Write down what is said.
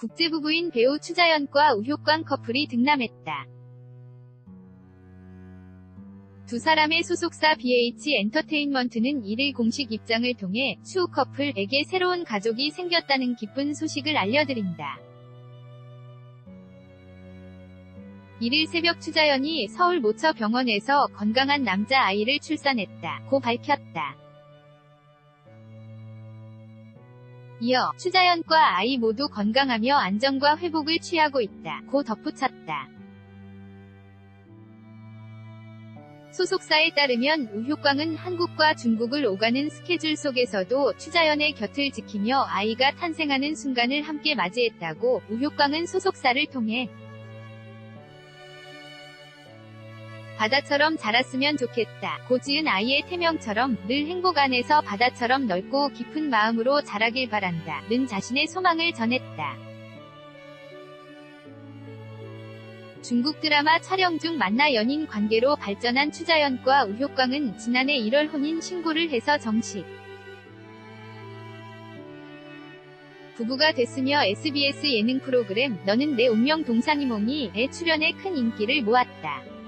국제부부인 배우 추자연과 우효광 커플이 등남했다. 두 사람의 소속사 BH 엔터테인먼트는 이를 공식 입장을 통해 추 커플에게 새로운 가족이 생겼다는 기쁜 소식을 알려드린다. 이를 새벽 추자연이 서울 모처 병원에서 건강한 남자 아이를 출산했다. 고 밝혔다. 이어 추자연과 아이 모두 건강하며 안정과 회복을 취하고 있다. 고 덧붙였다. 소속사에 따르면 우효광은 한국과 중국을 오가는 스케줄 속에서도 추자연의 곁을 지키며 아이가 탄생하는 순간을 함께 맞이했다고 우효광은 소속사를 통해 바다처럼 자랐으면 좋겠다. 고지은 아이의 태명처럼 늘 행복 안에서 바다처럼 넓고 깊은 마음으로 자라길 바란다. 는 자신의 소망을 전했다. 중국 드라마 촬영 중 만나 연인 관계로 발전한 추자연과 우효광은 지난해 1월 혼인 신고를 해서 정식 부부가 됐으며 SBS 예능 프로그램 너는 내 운명 동상이몽이에 출연해 큰 인기를 모았다.